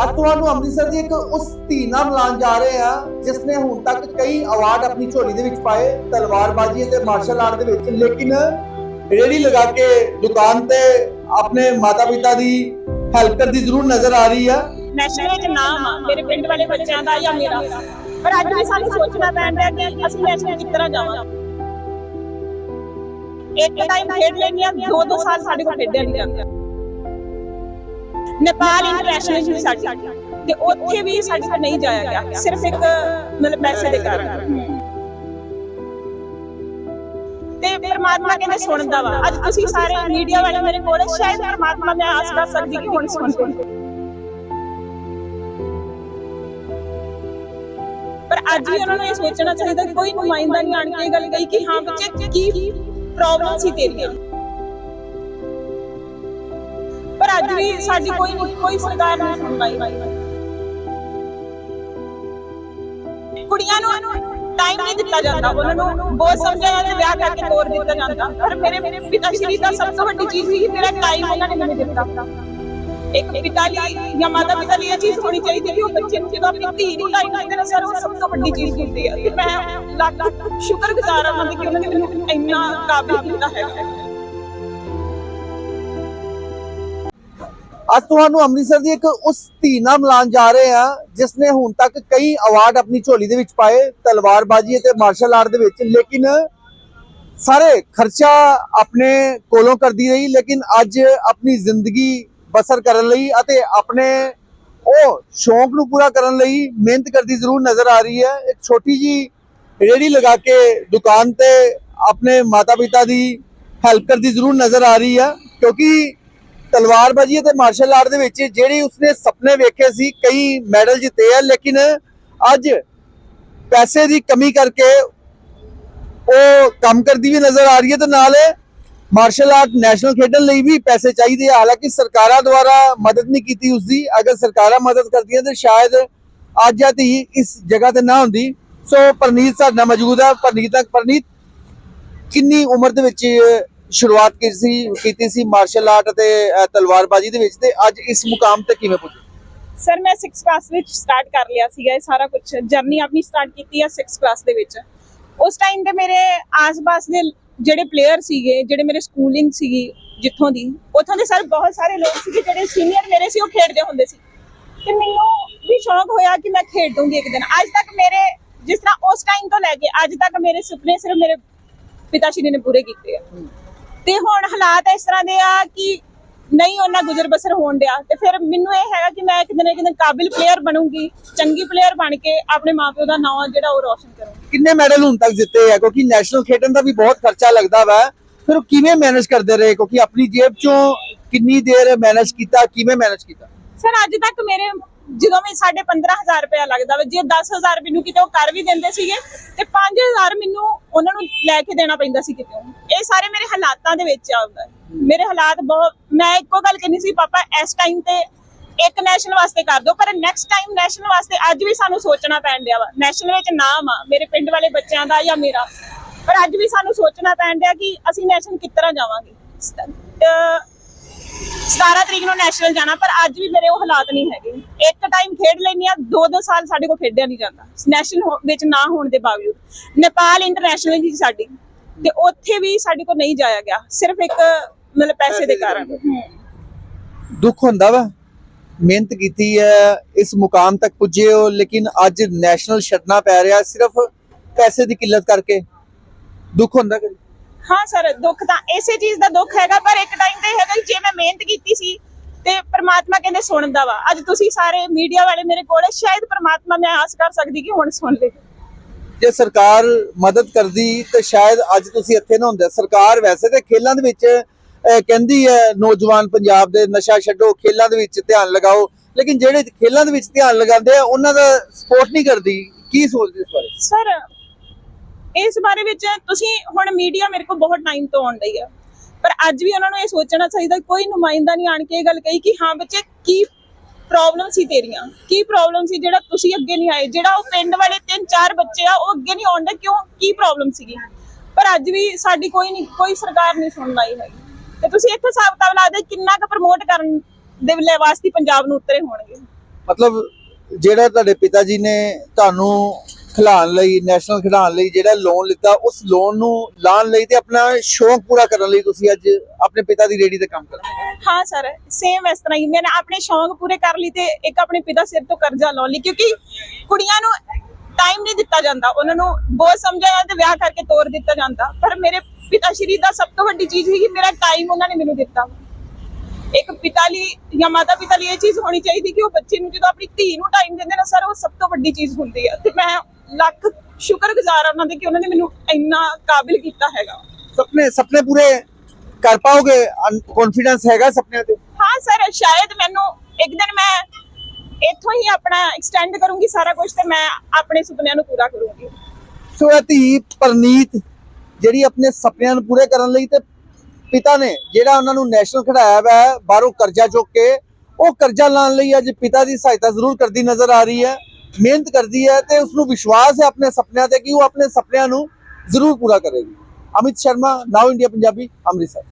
ਅੱਜ ਤੁਹਾਨੂੰ ਅੰਮ੍ਰਿਤਸਰ ਦੀ ਇੱਕ ਉਸ ਧੀ ਨਾਲ ਮਿਲਾਉਣ ਜਾ ਰਹੇ ਹਾਂ, ਜਿਸ ਨੇ ਹੁਣ ਤੱਕ ਕਈ ਅਵਾਰਡ ਆਪਣੀ ਝੋਲੀ ਦੇ ਵਿੱਚ ਪਾਏ, ਤਲਵਾਰਬਾਜ਼ੀ ਅਤੇ ਮਾਰਸ਼ਲ ਆਰਟ ਦੇ ਵਿੱਚ। ਲੇਕਿਨ ਰੇੜੀ ਲਗਾ ਕੇ ਦੁਕਾਨ ਤੇ ਆਪਣੇ ਮਾਤਾ ਪਿਤਾ ਦੀ ਹੈਲਪ ਕਰਦੀ ਜ਼ਰੂਰ ਨਜ਼ਰ ਆ ਰਹੀ ਆ। ਨੈਸ਼ਨਲ ਵਿੱਚ ਨਾਮ ਆ, ਮੇਰੇ ਪਿੰਡ ਵਾਲੇ ਬੱਚਿਆਂ ਦਾ ਜਾਂ ਮੇਰਾ? ਪਰ ਅੱਜ ਵੀ ਸਾਨੂੰ ਸੋਚਣਾ ਪੈਂਦਾ ਕਿ ਅਸੀਂ ਨੈਸ਼ਨਲ ਕਿਸ ਤਰ੍ਹਾਂ ਜਾਵਾਂਗੇ ਇੱਕ ਟਾਈਮ ਖੇਡ ਲੈਂਦੇ ਆ ਦੋ ਦੋ ਸਾਲ ਸਾਡੇ ਕੋਲ ਖੇਡਿਆ ਨਹੀਂ ਜਾਂਦਾ। ਨੇਪਾਲ ਇੰਟਰਨੈਸ਼ਨਲ ਸੀ ਸਾਡੀ। ਤੇ ਉੱਥੇ ਵੀ ਸਾਡੇ ਕੋਲ ਨਹੀਂ ਜਾਇਆ ਗਿਆ। ਸਿਰਫ ਇੱਕ, ਮਤਲਬ ਪੈਸੇ ਦੇ ਕਾਰਨ। ਤੇ ਪਰਮਾਤਮਾ ਕਹਿੰਦੇ ਸੁਣਦਾ ਵਾ। ਅੱਜ ਤੁਸੀਂ ਸਾਰੇ ਮੀਡੀਆ ਵਾਲੇ ਮੇਰੇ ਕੋਲ ਸ਼ਾਇਦ ਪਰਮਾਤਮਾ ਮੈਂ ਆਸ ਕਰ ਸਕਦੀ ਕਿ ਹੁਣ ਸੁਣ ਪਰ ਅੱਜ ਵੀ ਉਹਨਾਂ ਨੂੰ ਇਹ ਸੋਚਣਾ ਚਾਹੀਦਾ ਕੋਈ ਨੁਮਾਇੰਦਾ ਨਹੀਂ ਆਣ ਕੇ ਇਹ ਗੱਲ ਕਹੀ ਕਿ ਹਾਂ ਬੱਚੇ, ਕੀ ਪ੍ਰੋਬਲਮ ਸੀ ਤੇਰੀ ਪਰ ਅੱਜ ਵੀ ਸਾਡੀ ਕੋਈ ਨਹੀਂ ਕੋਈ ਸਰਕਾਰ ਨਹੀਂ ਸੁਣਵਾਈ ਕੁੜੀਆਂ ਨੂੰ ਟਾਈਮ ਨਹੀਂ ਦਿੱਤਾ ਜਾਂਦਾ। ਉਹਨਾਂ ਨੂੰ ਬਹੁਤ ਸਮਝਿਆ ਜਾਂਦਾ ਵਿਆਹ ਕਰਕੇ ਤੋਰ ਦਿੱਤਾ ਜਾਂਦਾ। ਪਰ ਮੇਰੇ ਮੇਰੇ ਪਿਤਾ ਸ਼੍ਰੀ ਦਾ ਸਭ ਤੋਂ ਵੱਡੀ ਚੀਜ਼ ਸੀ ਮੇਰਾ ਟਾਈਮ ਉਹਨਾਂ ਨੇ ਮੈਨੂੰ ਦਿੱਤਾ। ਇੱਕ ਪਿਤਾ ਲਈ ਜਾਂ ਮਾਤਾ ਪਿਤਾ ਲਈ ਇਹ ਚੀਜ਼ ਹੋਣੀ ਚਾਹੀਦੀ ਹੈ ਕਿ ਉਹ ਬੱਚੇ ਨੂੰ ਜਦੋਂ ਆਪਣੀ ਧੀ ਨੂੰ ਟਾਈਮ ਦਿੰਦੇ ਨੇ, ਸਰ, ਉਹ ਸਭ ਤੋਂ ਵੱਡੀ ਚੀਜ਼ ਹੁੰਦੀ ਹੈ। ਤੇ ਮੈਂ ਲੱਖ ਲੱਖ ਸ਼ੁਕਰਗੁਜ਼ਾਰ ਹਾਂ ਉਹਨਾਂ ਦੀ ਕਿ ਉਹਨਾਂ ਨੇ ਮੈਨੂੰ ਇੰਨਾ ਕਾਬਿਲ ਕੀਤਾ ਹੈ ਅੱਜ ਤੁਹਾਨੂੰ ਅੰਮ੍ਰਿਤਸਰ ਦੀ ਇੱਕ ਉਸ ਧੀ ਨਾਲ ਮਿਲਾਉਣ ਜਾ ਰਹੇ ਹਾਂ, ਜਿਸ ਨੇ ਹੁਣ ਤੱਕ ਕਈ ਅਵਾਰਡ ਆਪਣੀ ਝੋਲੀ ਦੇ ਵਿੱਚ ਪਾਏ, ਤਲਵਾਰਬਾਜ਼ੀ ਅਤੇ ਮਾਰਸ਼ਲ ਆਰਟ ਦੇ ਵਿੱਚ। ਲੇਕਿਨ ਸਾਰੇ ਖਰਚਾ ਆਪਣੇ ਕੋਲੋਂ ਕਰਦੀ ਰਹੀ, ਲੇਕਿਨ ਅੱਜ ਆਪਣੀ ਜ਼ਿੰਦਗੀ ਬਸਰ ਕਰਨ ਲਈ ਅਤੇ ਆਪਣੇ ਉਹ ਸ਼ੌਂਕ ਨੂੰ ਪੂਰਾ ਕਰਨ ਲਈ ਮਿਹਨਤ ਕਰਦੀ ਜ਼ਰੂਰ ਨਜ਼ਰ ਆ ਰਹੀ ਹੈ। ਇੱਕ ਛੋਟੀ ਜੀ ਰੇੜੀ ਲਗਾ ਕੇ ਦੁਕਾਨ ਤੇ ਆਪਣੇ ਮਾਤਾ ਪਿਤਾ ਦੀ ਹੈਲਪ ਕਰਦੀ ਜ਼ਰੂਰ ਨਜ਼ਰ ਆ ਰਹੀ ਹੈ, ਕਿਉਂਕਿ ਤਲਵਾਰਬਾਜ਼ੀ ਅਤੇ ਮਾਰਸ਼ਲ ਆਰਟ ਦੇ ਵਿੱਚ ਜਿਹੜੀ ਉਸਨੇ ਸੁਪਨੇ ਵੇਖੇ ਸੀ, ਕਈ ਮੈਡਲ ਜਿੱਤੇ ਆ, ਲੇਕਿਨ ਅੱਜ ਪੈਸੇ ਦੀ ਕਮੀ ਕਰਕੇ ਉਹ ਕੰਮ ਕਰਦੀ ਵੀ ਨਜ਼ਰ ਆ ਰਹੀ ਹੈ ਤੇ ਨਾਲ ਮਾਰਸ਼ਲ ਆਰਟ ਨੈਸ਼ਨਲ ਖੇਡਣ ਲਈ ਵੀ ਪੈਸੇ ਚਾਹੀਦੇ ਆ। ਹਾਲਾਂਕਿ ਸਰਕਾਰਾਂ ਦੁਆਰਾ ਮਦਦ ਨਹੀਂ ਕੀਤੀ ਉਸਦੀ। ਅਗਰ ਸਰਕਾਰਾਂ ਮਦਦ ਕਰਦੀਆਂ ਤੇ ਸ਼ਾਇਦ ਅੱਜ ਆ ਇਸ ਜਗ੍ਹਾ ਤੇ ਨਾ ਹੁੰਦੀ। ਸੋ ਪਰਨੀਤ ਸਾਡੇ ਨਾਲ ਮੌਜੂਦ ਹੈ ਪਰਨੀਤ ਤੱਕ, ਪਰਨੀਤ, ਕਿੰਨੀ ਉਮਰ ਦੇ ਵਿੱਚ ਸ਼ੁਰੂਆਤ ਕੀਤੀ ਕੀਤੀ ਸੀ ਮਾਰਸ਼ਲ ਆਰਟ ਅਤੇ ਤਲਵਾਰਬਾਜ਼ੀ ਦੇ ਵਿੱਚ ਤੇ ਅੱਜ ਇਸ ਮੁਕਾਮ ਤੇ ਕਿਵੇਂ ਪਹੁੰਚੀ ਸਰ ਮੈਂ 6 ਕਲਾਸ ਵਿੱਚ ਸਟਾਰਟ ਕਰ ਲਿਆ ਸੀਗਾ ਇਹ ਸਾਰਾ ਕੁਝ ਜਰਨੀ ਆਪਣੀ ਸਟਾਰਟ ਕੀਤੀ ਹੈ 6 ਕਲਾਸ ਦੇ ਵਿੱਚ। ਉਸ ਟਾਈਮ ਤੇ ਮੇਰੇ ਆਸ-ਪਾਸ ਦੇ ਜਿਹੜੇ ਪਲੇਅਰ ਸੀਗੇ, ਜਿਹੜੇ ਮੇਰੇ ਸਕੂਲਿੰਗ ਸੀਗੀ ਜਿੱਥੋਂ ਦੀ, ਉੱਥੋਂ ਦੇ ਸਰ ਬਹੁਤ ਸਾਰੇ ਲੋਕ ਸੀਗੇ ਜਿਹੜੇ ਸੀਨੀਅਰ ਮੇਰੇ ਸੀ, ਉਹ ਖੇਡਦੇ ਹੁੰਦੇ ਸੀ। ਤੇ ਮੈਨੂੰ ਵੀ ਸ਼ੌਂਕ ਹੋਇਆ ਕਿ ਮੈਂ ਖੇਡੂੰਗੀ ਇੱਕ ਦਿਨ। ਅੱਜ ਤੱਕ ਮੇਰੇ, ਜਿਸ ਤਰ੍ਹਾਂ ਉਸ ਟਾਈਮ ਤੋਂ ਲੈ ਕੇ ਅੱਜ ਤੱਕ ਮੇਰੇ ਸੁਪਨੇ ਸਿਰਫ ਮੇਰੇ ਪਿਤਾ ਸ਼੍ਰੀ ਨੇ ਪੂਰੇ ਕੀਤੇ ਆ। ਤੇ ਹੁਣ ਹਾਲਾਤ ਇਸ ਤਰ੍ਹਾਂ ਦੇ ਆ ਕਿ ਨਹੀਂ ਉਹਨਾਂ ਗੁਜ਼ਰ ਬਸਰ ਹੋਣ ਡਿਆ। ਤੇ ਫਿਰ ਮੈਨੂੰ ਇਹ ਹੈਗਾ ਕਿ ਮੈਂ ਇੱਕ ਦਿਨ ਇੱਕ ਦਿਨ ਕਾਬਿਲ ਪਲੇਅਰ ਬਣੂੰਗੀ ਚੰਗੀ ਪਲੇਅਰ ਬਣ ਕੇ ਆਪਣੇ ਮਾਪਿਓ ਦਾ ਨਾਮ ਜਿਹੜਾ ਉਹ ਰੌਸ਼ਨ ਕਰੂੰਗੀ। ਕਿੰਨੇ ਮੈਡਲ ਹੁਣ ਤੱਕ ਜਿੱਤੇ ਆ ਕਿਉਂਕਿ ਨੈਸ਼ਨਲ ਖੇਡਣ ਦਾ ਵੀ ਬਹੁਤ ਖਰਚਾ ਲੱਗਦਾ ਵਾ। ਫਿਰ ਉਹ ਕਿਵੇਂ ਮੈਨੇਜ ਕਰਦੇ ਰਹੇ? ਕਿਉਂਕਿ ਆਪਣੀ ਜੇਬ ਚੋਂ ਕਿੰਨੀ ਦੇਰ ਮੈਨੇਜ ਕੀਤਾ ਕਿਵੇਂ ਮੈਨੇਜ ਕੀਤਾ? ਸਰ ਅੱਜ ਤੱਕ ਮੇਰੇ ਜਦੋਂ ਵੀ ਸਾਡੇ 15000 ਰੁਪਇਆ ਲੱਗਦਾ ਵਾ, ਜੇ 10000 ਮੈਨੂੰ ਕਿਤੇ ਉਹ ਕਰ ਵੀ ਦਿੰਦੇ ਸੀਗੇ, ਤੇ 5000 ਮੈਨੂੰ ਉਹਨਾਂ ਨੂੰ ਲੈ ਕੇ ਦੇਣਾ ਪੈਂਦਾ ਸੀ ਕਿਤੇ ਇਹ ਸਾਰੇ ਮੇਰੇ ਹਾਲਾਤਾਂ ਦੇ ਵਿੱਚ ਆਉਂਦਾ ਮੇਰੇ ਹਾਲਾਤ ਬਹੁਤ, ਮੈਂ ਇੱਕੋ ਗੱਲ ਕਹਿੰਦੀ ਸੀ, ਪਾਪਾ, ਇਸ ਟਾਈਮ ਤੇ ਇੱਕ ਨੈਸ਼ਨਲ ਵਾਸਤੇ ਕਰ ਦਿਓ, ਪਰ ਨੈਕਸਟ ਟਾਈਮ ਨੈਸ਼ਨਲ ਵਾਸਤੇ ਅੱਜ ਵੀ ਸਾਨੂੰ ਸੋਚਣਾ ਪੈਣ ਡਿਆ ਵਾ। ਨੈਸ਼ਨਲ ਵਿੱਚ ਨਾਮ ਆ, ਮੇਰੇ ਪਿੰਡ ਵਾਲੇ ਬੱਚਿਆਂ ਦਾ ਜਾਂ ਮੇਰਾ। ਪਰ ਅੱਜ ਵੀ ਸਾਨੂੰ ਸੋਚਣਾ ਪੈਣ ਡਿਆ ਕਿ ਅਸੀਂ ਨੈਸ਼ਨਲ ਕਿਸ ਤਰ੍ਹਾਂ ਜਾਵਾਂਗੇ? 17 ਤਰੀਕ ਨੂੰ ਨੈਸ਼ਨਲ ਜਾਣਾ ਪਰ ਅੱਜ ਵੀ ਮੇਰੇ ਉਹ ਹਾਲਾਤ ਨਹੀਂ ਹੈਗੇ। ਇੱਕ ਟਾਈਮ ਖੇਡ ਲੈਂਦੀ ਆ ਦੋ ਦੋ ਸਾਲ ਸਾਡੇ ਕੋਲ ਖੇਡਿਆ ਨਹੀਂ ਜਾਂਦਾ। ਨੈਸ਼ਨਲ ਵਿੱਚ ਨਾ ਹੋਣ ਦੇ ਬਾਵਜੂਦ। ਨੇਪਾਲ ਇੰਟਰਨੈਸ਼ਨਲ ਜੀ ਸਾਡੀ ਤੇ ਉੱਥੇ ਵੀ ਸਾਡੇ ਕੋਲ ਨਹੀਂ ਜਾਇਆ ਗਿਆ। ਸਿਰਫ ਇੱਕ ਮਤਲਬ ਪੈਸੇ ਦੇ ਕਾਰਨ। ਦੁੱਖ ਹੁੰਦਾ ਵਾ। ਮਿਹਨਤ ਕੀਤੀ ਹੈ ਇਸ ਮੁਕਾਮ ਤੱਕ ਪੁੱਜੇ ਹੋ ਲੇਕਿਨ ਅੱਜ ਨੈਸ਼ਨਲ ਛੱਡਣਾ ਪੈ ਰਿਹਾ ਸਿਰਫ ਪੈਸੇ ਦੀ ਕਿੱਲਤ ਕਰਕੇ। ਦੁੱਖ ਹੁੰਦਾ ਕਦੇ? ਹਾਂ ਸਰ ਦੁੱਖ ਤਾਂ ਇਸੇ ਚੀਜ਼ ਦਾ ਦੁੱਖ ਹੈਗਾ ਪਰ ਇੱਕ ਟਾਈਮ ਤੇ ਹੈਗਾ ਕਿ ਜੇ ਮੈਂ ਮਿਹਨਤ ਕੀਤੀ ਸੀ ਤੇ ਪ੍ਰਮਾਤਮਾ ਕਹਿੰਦੇ ਸੁਣਦਾ ਵਾ। ਅੱਜ ਤੁਸੀਂ ਸਾਰੇ ਮੀਡੀਆ ਵਾਲੇ ਮੇਰੇ ਕੋਲ ਸ਼ਾਇਦ ਪ੍ਰਮਾਤਮਾ ਮੈਂ ਆਸ ਕਰ ਸਕਦੀ ਕਿ ਹੁਣ ਸੁਣ ਲੇ। ਜੇ ਸਰਕਾਰ ਮਦਦ ਕਰਦੀ ਤੇ ਸ਼ਾਇਦ ਅੱਜ ਤੁਸੀਂ ਇੱਥੇ ਨਾ ਹੁੰਦੇ ਸਰਕਾਰ ਵੈਸੇ ਤੇ ਖੇਲਾਂ ਦੇ ਵਿੱਚ ਕਹਿੰਦੀ ਹੈ ਨੌਜਵਾਨ ਪੰਜਾਬ ਦੇ ਨਸ਼ਾ ਛੱਡੋ ਖੇਲਾਂ ਦੇ ਵਿੱਚ ਧਿਆਨ ਲਗਾਓ। ਲੇਕਿਨ ਜਿਹੜੇ ਖੇਲਾਂ ਦੇ ਵਿੱਚ ਧਿਆਨ ਲਗਾਉਂਦੇ ਆ ਉਹਨਾਂ ਦਾ ਸਪੋਰਟ ਨਹੀਂ ਕਰਦੀ। ਕੀ ਸੋਚਦੇ ਇਸ ਬਾਰੇ? ਸਰ ਇਸ ਬਾਰੇ ਵਿੱਚ ਤੁਸੀਂ ਹੁਣ ਮੀਡੀਆ ਮੇਰੇ ਕੋਲ ਬਹੁਤ ਟਾਈਮ ਤੋਂ ਆਉਣ ਡਈ ਆ। ਪਰ ਅੱਜ ਵੀ ਉਹਨਾਂ ਨੂੰ ਇਹ ਸੋਚਣਾ ਚਾਹੀਦਾ, ਕੋਈ ਨੁਮਾਇੰਦਾ ਨਹੀਂ ਆਣ ਕੇ ਇਹ ਗੱਲ ਕਹੀ ਕਿ ਹਾਂ ਬੱਚੇ, ਕੀ ਪ੍ਰੋਬਲਮ ਸੀ ਤੇਰੀਆਂ? ਕੀ ਪ੍ਰੋਬਲਮ ਸੀ ਜਿਹੜਾ ਤੁਸੀਂ ਅੱਗੇ ਨਹੀਂ ਆਏ? ਜਿਹੜਾ ਉਹ ਪਿੰਡ ਵਾਲੇ ਤਿੰਨ ਚਾਰ ਬੱਚੇ ਆ, ਉਹ ਅੱਗੇ ਨਹੀਂ ਆਉਂਦੇ ਕਿਉਂ? ਕੀ ਪ੍ਰੋਬਲਮ ਸੀਗੀ? ਪਰ ਅੱਜ ਵੀ ਸਾਡੀ ਕੋਈ ਨਹੀਂ, ਕੋਈ ਸਰਕਾਰ ਨਹੀਂ ਸੁਣ ਰਹੀ ਹੈਗੀ। ਤੇ ਤੁਸੀਂ ਇੱਥੇ ਹਿਸਾਬ ਕਿਤਾਬ ਲਾ ਦੇ ਕਿੰਨਾ ਕੁ ਪ੍ਰਮੋਟ ਕਰਨ ਦੇ ਲਈ ਵਾਸਤੇ ਪੰਜਾਬ ਨੂੰ ਉਤਰੇ ਹੋਣਗੇ? ਮਤਲਬ ਜਿਹੜਾ ਤੁਹਾਡੇ ਪਿਤਾ ਜੀ ਨੇ ਤੁਹਾਨੂੰ ਖਿਲਾਉਣ ਲਈ ਨੈਸ਼ਨਲ ਖਿਡਾਉਣ ਲਈ ਜਿਹੜਾ ਲੋਨ ਲਿੱਤਾ, ਉਸ ਲੋਨ ਨੂੰ ਲਾਣ ਲਈ ਤੇ ਆਪਣਾ ਸ਼ੌਂਕ ਪੂਰਾ ਕਰਨ ਲਈ ਤੁਸੀਂ ਅੱਜ ਆਪਣੇ ਪਿਤਾ ਦੀ ਰੇੜੀ ਤੇ ਕੰਮ ਕਰ ਹਾਂ। ਸਰ ਸੇਮ ਇਸ ਤਰ੍ਹਾਂ ਹੀ। ਮੈਂ ਆਪਣੇ ਸ਼ੌਂਕ ਪੂਰੇ ਕਰ ਲਈ ਤੇ ਇੱਕ ਆਪਣੇ ਪਿਤਾ ਸਿਰ ਤੋਂ ਕਰਜ਼ਾ ਲਾਉਣ ਲਈ, ਕਿਉਂਕਿ ਕੁੜੀਆਂ ਨੂੰ ਟਾਈਮ ਨਹੀਂ ਦਿੱਤਾ ਜਾਂਦਾ। ਉਹਨਾਂ ਨੂੰ ਬਹੁਤ ਸਮਝਿਆ ਤੇ ਵਿਆਹ ਕਰਕੇ ਤੋਰ ਦਿੱਤਾ ਜਾਂਦਾ। ਪਰ ਮੇਰੇ ਪਿਤਾ ਸ਼੍ਰੀ ਦਾ ਸਭ ਤੋਂ ਵੱਡੀ ਚੀਜ਼ ਸੀ ਕਿ ਮੇਰਾ ਟਾਈਮ ਉਹਨਾਂ ਨੇ ਮੈਨੂੰ ਦਿੱਤਾ। ਇੱਕ ਪਿਤਾ ਲਈ ਜਾਂ ਮਾਤਾ ਪਿਤਾ ਲਈ ਇਹ ਚੀਜ਼ ਹੋਣੀ ਚਾਹੀਦੀ ਕਿ ਉਹ ਬੱਚੇ ਨੂੰ ਜਦੋਂ ਆਪਣੀ ਧੀ ਨੂੰ ਟਾਈਮ ਦਿੰਦੇ ਨੇ, ਸਰ, ਉਹ ਸਭ ਤੋਂ ਵੱਡੀ ਚੀਜ਼ ਹੁੰਦੀ ਹੈ। ਤੇ ਮੈਂ ਲੱਖ ਸ਼ੁਕਰਗੁਜ਼ਾਰ ਉਹਨਾਂ ਦੇ ਕਿ ਉਹਨਾਂ ਨੇ ਮੈਨੂੰ ਇੰਨਾ ਕਾਬਿਲ ਕੀਤਾ ਹੈਗਾ। ਸੁਪਨੇ ਸੁਪਨੇ ਪੂਰੇ ਕਰ ਪਾਓਗੇ? ਕੌਨਫੀਡੈਂਸ ਹੈਗਾ ਸੁਪਨਿਆਂ ਤੇ? ਹਾਂ ਸਰ ਸ਼ਾਇਦ ਮੈਨੂੰ ਇੱਕ ਦਿਨ ਮੈਂ ਇੱਥੋਂ ਹੀ ਆਪਣਾ ਐਕਸਟੈਂਡ ਕਰੂੰਗੀ ਸਾਰਾ ਕੁਝ ਤੇ ਮੈਂ ਆਪਣੇ ਸੁਪਨਿਆਂ ਨੂੰ ਪੂਰਾ ਕਰੂੰਗੀ। ਸੋ ਪਰਨੀਤ ਜਿਹੜੀ ਆਪਣੇ ਸੁਪਨਿਆਂ ਨੂੰ ਪੂਰੇ ਕਰਨ ਲਈ ਤੇ ਪਿਤਾ ਨੇ ਜਿਹੜਾ ਉਹਨਾਂ ਨੂੰ ਨੈਸ਼ਨਲ ਖਿਡਾਇਆ ਵਾ ਹੈ, ਬਾਹਰੋਂ ਕਰਜ਼ਾ ਚੁੱਕ ਕੇ ਉਹ ਕਰਜ਼ਾ ਲਾਣ ਲਈ ਅੱਜ ਪਿਤਾ ਦੀ ਸਹਾਇਤਾ ਜ਼ਰੂਰ ਕਰਦੀ ਨਜ਼ਰ ਆ ਰਹੀ ਹੈ। ਮਿਹਨਤ ਕਰਦੀ ਹੈ ਤੇ ਉਸ ਨੂੰ ਵਿਸ਼ਵਾਸ ਹੈ ਆਪਣੇ ਸੁਪਨਿਆਂ ਤੇ ਕਿ ਉਹ ਆਪਣੇ ਸੁਪਨਿਆਂ ਨੂੰ ਜ਼ਰੂਰ ਪੂਰਾ ਕਰੇਗੀ। Amit Sharma now India Punjabi Amritsar.